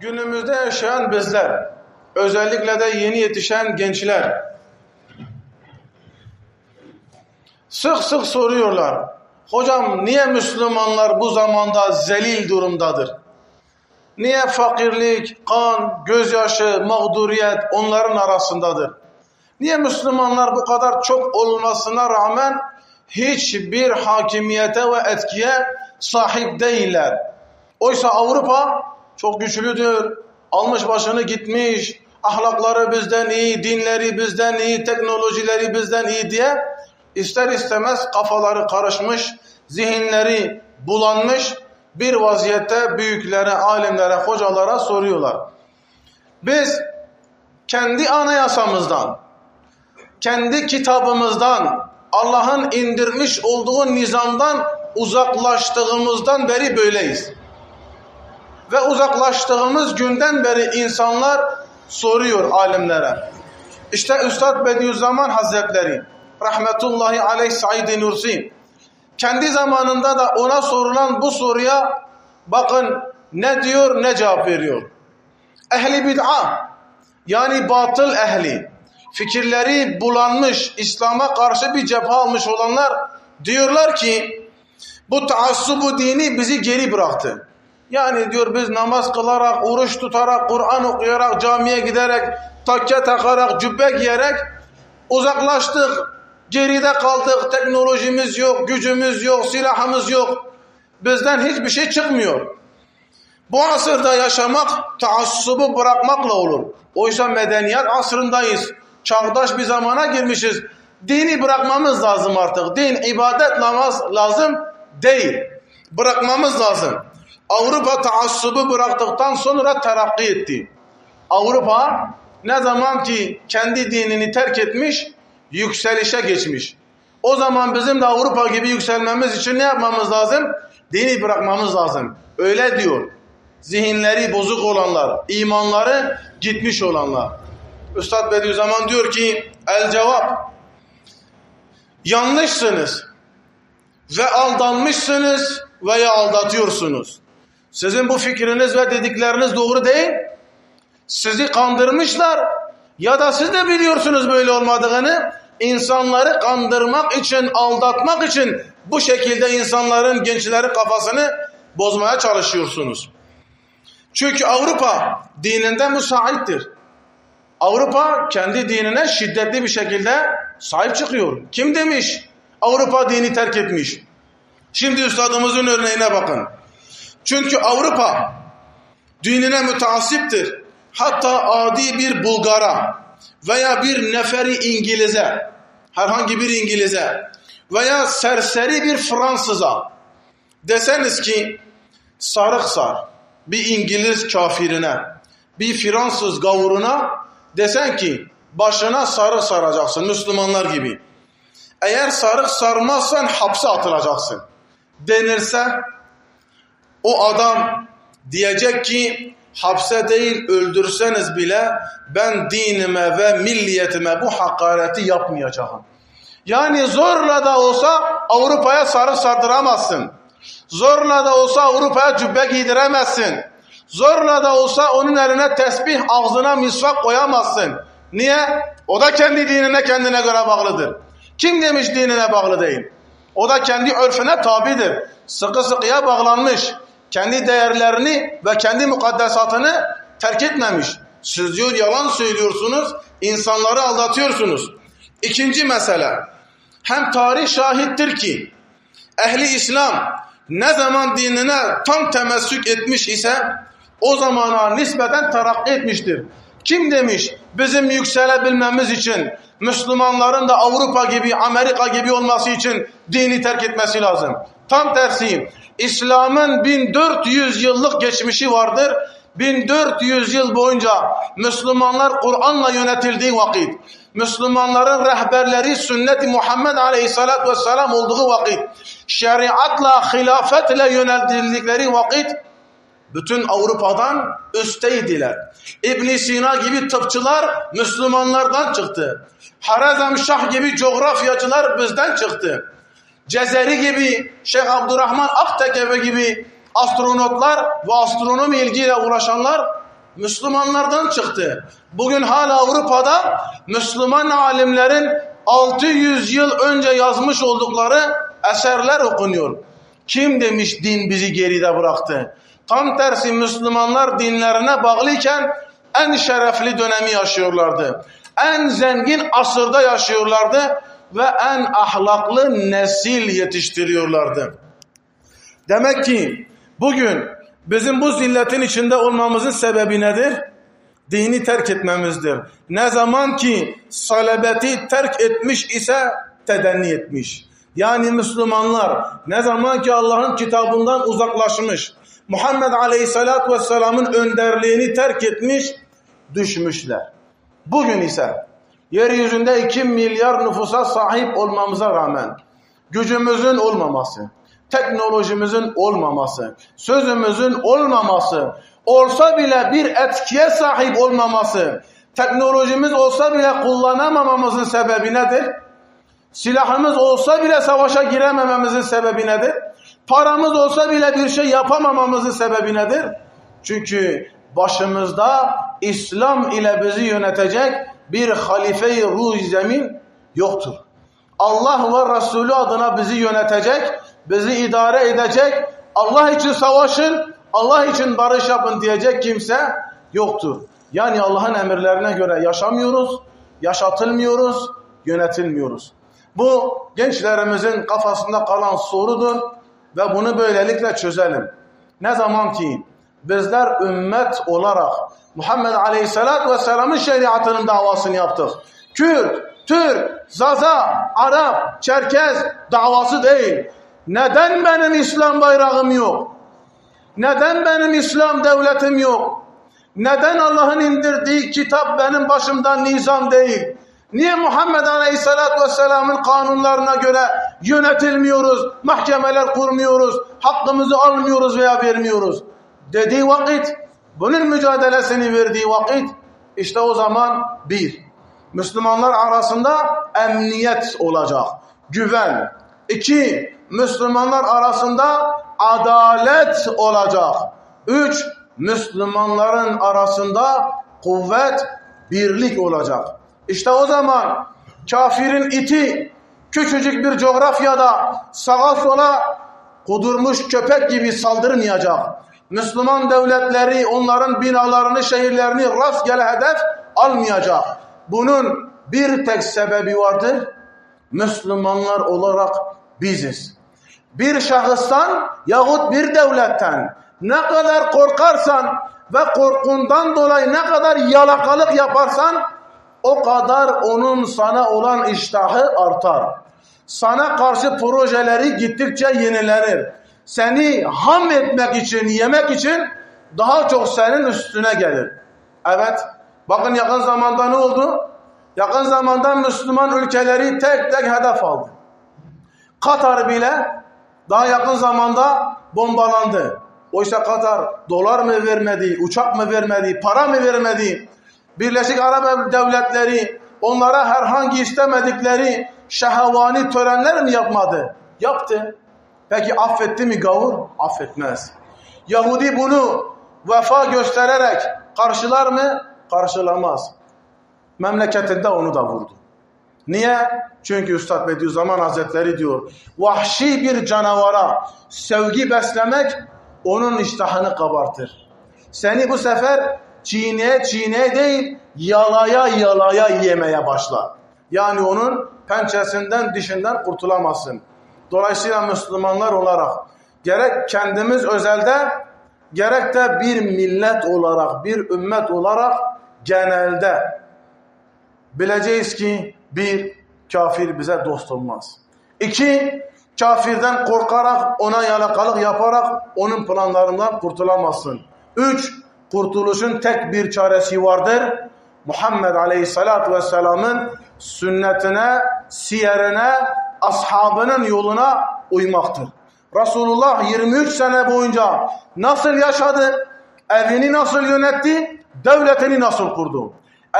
günümüzde yaşayan bizler, özellikle de yeni yetişen gençler sık sık soruyorlar. Hocam niye Müslümanlar bu zamanda zelil durumdadır? Niye fakirlik, kan, gözyaşı, mağduriyet onların arasındadır? Niye Müslümanlar bu kadar çok olmasına rağmen hiçbir hakimiyete ve etkiye sahip değiller? Oysa Avrupa çok güçlüdür. Almış başını gitmiş. Ahlakları bizden iyi, dinleri bizden iyi, teknolojileri bizden iyi diye ister istemez kafaları karışmış, zihinleri bulanmış bir vaziyette büyüklere, alimlere, hocalara soruyorlar. Biz kendi anayasamızdan, kendi kitabımızdan, Allah'ın indirmiş olduğu nizamdan uzaklaştığımızdan beri böyleyiz. Ve uzaklaştığımız günden beri insanlar soruyor alimlere. İşte Üstad Bediüzzaman Hazretleri rahmetullahi aleyh Said Nursi kendi zamanında da ona sorulan bu soruya bakın ne diyor ne cevap veriyor. Ehli bid'a yani batıl ehli fikirleri bulanmış İslam'a karşı bir cephe almış olanlar diyorlar ki bu taassubu dini bizi geri bıraktı. Yani diyor biz namaz kılarak, oruç tutarak, Kur'an okuyarak, camiye giderek, takke takarak, cübbe giyerek uzaklaştık. Geride kaldık, teknolojimiz yok, gücümüz yok, silahımız yok. Bizden hiçbir şey çıkmıyor. Bu asırda yaşamak taassubu bırakmakla olur. Oysa medeniyet asrındayız. Çağdaş bir zamana girmişiz. Dini bırakmamız lazım artık. Din, ibadet, namaz lazım değil. Bırakmamız lazım. Avrupa taassubu bıraktıktan sonra terakki etti. Avrupa ne zaman ki kendi dinini terk etmiş, yükselişe geçmiş. O zaman bizim de Avrupa gibi yükselmemiz için ne yapmamız lazım? Dini bırakmamız lazım. Öyle diyor. Zihinleri bozuk olanlar, imanları gitmiş olanlar. Üstad Bediüzzaman diyor ki, el cevap, yanlışsınız ve aldanmışsınız veya aldatıyorsunuz. Sizin bu fikriniz ve dedikleriniz doğru değil. Sizi kandırmışlar ya da siz de biliyorsunuz böyle olmadığını. İnsanları kandırmak için, aldatmak için bu şekilde insanların, gençlerin kafasını bozmaya çalışıyorsunuz. Çünkü Avrupa dininde müsaittir. Avrupa kendi dinine şiddetli bir şekilde sahip çıkıyor. Kim demiş Avrupa dini terk etmiş? Şimdi üstadımızın örneğine bakın. Çünkü Avrupa dinine müteassiptir. Hatta adi bir Bulgara veya bir neferi İngiliz'e, herhangi bir İngiliz'e veya serseri bir Fransız'a deseniz ki sarık sar bir İngiliz kafirine, bir Fransız gavuruna desen ki başına sarık saracaksın Müslümanlar gibi. Eğer sarık sarmazsan hapse atılacaksın denirse o adam diyecek ki hapse değil öldürseniz bile ben dinime ve milliyetime bu hakareti yapmayacağım. Yani zorla da olsa Avrupa'ya sarı sardıramazsın. Zorla da olsa Avrupa'ya cübbe giydiremezsin. Zorla da olsa onun eline tesbih ağzına misvak koyamazsın. Niye? O da kendi dinine kendine göre bağlıdır. Kim demiş dinine bağlı değil? O da kendi örfüne tabidir. Sıkı sıkıya bağlanmış kendi değerlerini ve kendi mukaddesatını terk etmemiş. Siz diyor yalan söylüyorsunuz, insanları aldatıyorsunuz. İkinci mesele, hem tarih şahittir ki, ehli İslam ne zaman dinine tam temessük etmiş ise, o zamana nispeten terakki etmiştir. Kim demiş bizim yükselebilmemiz için Müslümanların da Avrupa gibi, Amerika gibi olması için dini terk etmesi lazım. Tam tersi İslam'ın 1400 yıllık geçmişi vardır. 1400 yıl boyunca Müslümanlar Kur'an'la yönetildiği vakit, Müslümanların rehberleri sünnet-i Muhammed aleyhissalatü vesselam olduğu vakit, şeriatla, hilafetle yöneltildikleri vakit, bütün Avrupa'dan üsteydiler. ibn Sina gibi tıpçılar Müslümanlardan çıktı. Harazm Şah gibi coğrafyacılar bizden çıktı. Cezeri gibi, Şeyh Abdurrahman Aktekefe gibi astronotlar ve astronomi ilgiyle uğraşanlar Müslümanlardan çıktı. Bugün hala Avrupa'da Müslüman alimlerin 600 yıl önce yazmış oldukları eserler okunuyor. Kim demiş din bizi geride bıraktı? Tam tersi Müslümanlar dinlerine bağlıyken en şerefli dönemi yaşıyorlardı. En zengin asırda yaşıyorlardı ve en ahlaklı nesil yetiştiriyorlardı. Demek ki bugün bizim bu zilletin içinde olmamızın sebebi nedir? Dini terk etmemizdir. Ne zaman ki salabeti terk etmiş ise tedenni etmiş. Yani Müslümanlar ne zaman ki Allah'ın kitabından uzaklaşmış, Muhammed Aleyhisselatü Vesselam'ın önderliğini terk etmiş, düşmüşler. Bugün ise yeryüzünde 2 milyar nüfusa sahip olmamıza rağmen gücümüzün olmaması, teknolojimizin olmaması, sözümüzün olmaması, olsa bile bir etkiye sahip olmaması, teknolojimiz olsa bile kullanamamamızın sebebi nedir? Silahımız olsa bile savaşa giremememizin sebebi nedir? Paramız olsa bile bir şey yapamamamızın sebebi nedir? Çünkü başımızda İslam ile bizi yönetecek bir halife-i ruh zemin yoktur. Allah ve Resulü adına bizi yönetecek, bizi idare edecek, Allah için savaşın, Allah için barış yapın diyecek kimse yoktur. Yani Allah'ın emirlerine göre yaşamıyoruz, yaşatılmıyoruz, yönetilmiyoruz. Bu gençlerimizin kafasında kalan sorudur ve bunu böylelikle çözelim. Ne zaman ki bizler ümmet olarak Muhammed Aleyhisselatü Vesselam'ın şeriatının davasını yaptık. Kürt, Türk, Zaza, Arap, Çerkez davası değil. Neden benim İslam bayrağım yok? Neden benim İslam devletim yok? Neden Allah'ın indirdiği kitap benim başımdan nizam değil? Niye Muhammed Aleyhisselatü Vesselam'ın kanunlarına göre yönetilmiyoruz, mahkemeler kurmuyoruz, hakkımızı almıyoruz veya vermiyoruz? Dediği vakit, bunun mücadelesini verdiği vakit, işte o zaman bir, Müslümanlar arasında emniyet olacak, güven. İki, Müslümanlar arasında adalet olacak. Üç, Müslümanların arasında kuvvet, birlik olacak. İşte o zaman kafirin iti küçücük bir coğrafyada sağa sola kudurmuş köpek gibi saldırmayacak. Müslüman devletleri onların binalarını, şehirlerini rastgele hedef almayacak. Bunun bir tek sebebi vardır. Müslümanlar olarak biziz. Bir şahıstan yahut bir devletten ne kadar korkarsan ve korkundan dolayı ne kadar yalakalık yaparsan o kadar onun sana olan iştahı artar. Sana karşı projeleri gittikçe yenilenir. Seni ham etmek için, yemek için daha çok senin üstüne gelir. Evet, bakın yakın zamanda ne oldu? Yakın zamanda Müslüman ülkeleri tek tek hedef aldı. Katar bile daha yakın zamanda bombalandı. Oysa Katar dolar mı vermedi, uçak mı vermedi, para mı vermedi? Birleşik Arap Devletleri onlara herhangi istemedikleri şehavani törenler mi yapmadı? Yaptı. Peki affetti mi gavur? Affetmez. Yahudi bunu vefa göstererek karşılar mı? Karşılamaz. Memleketinde onu da vurdu. Niye? Çünkü Üstad Bediüzzaman Hazretleri diyor, vahşi bir canavara sevgi beslemek onun iştahını kabartır. Seni bu sefer çiğneye çiğneye değil, yalaya yalaya yemeye başlar. Yani onun pençesinden, dişinden kurtulamazsın. Dolayısıyla Müslümanlar olarak gerek kendimiz özelde, gerek de bir millet olarak, bir ümmet olarak genelde bileceğiz ki bir, kafir bize dost olmaz. İki, kafirden korkarak, ona yalakalık yaparak onun planlarından kurtulamazsın. Üç, kurtuluşun tek bir çaresi vardır. Muhammed Aleyhisselatü Vesselam'ın sünnetine, siyerine, ashabının yoluna uymaktır. Resulullah 23 sene boyunca nasıl yaşadı? Evini nasıl yönetti? Devletini nasıl kurdu?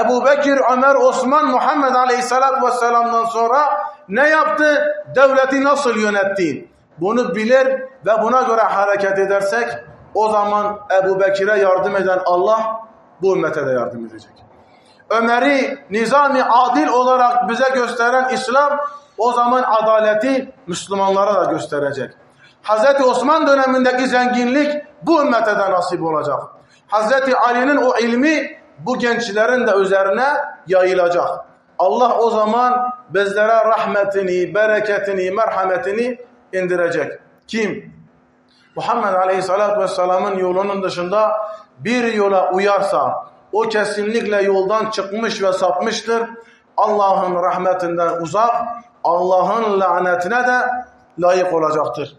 Ebu Bekir, Ömer, Osman, Muhammed Aleyhisselatü Vesselam'dan sonra ne yaptı? Devleti nasıl yönetti? Bunu bilir ve buna göre hareket edersek o zaman Ebu Bekir'e yardım eden Allah, bu ümmete de yardım edecek. Ömer'i nizami adil olarak bize gösteren İslam o zaman adaleti Müslümanlara da gösterecek. Hz. Osman dönemindeki zenginlik bu ümmete de nasip olacak. Hz. Ali'nin o ilmi bu gençlerin de üzerine yayılacak. Allah o zaman bizlere rahmetini, bereketini, merhametini indirecek. Kim? Muhammed Aleyhisselatü Vesselam'ın yolunun dışında bir yola uyarsa o kesinlikle yoldan çıkmış ve sapmıştır. Allah'ın rahmetinden uzak, Allah'ın lanetine de layık olacaktır.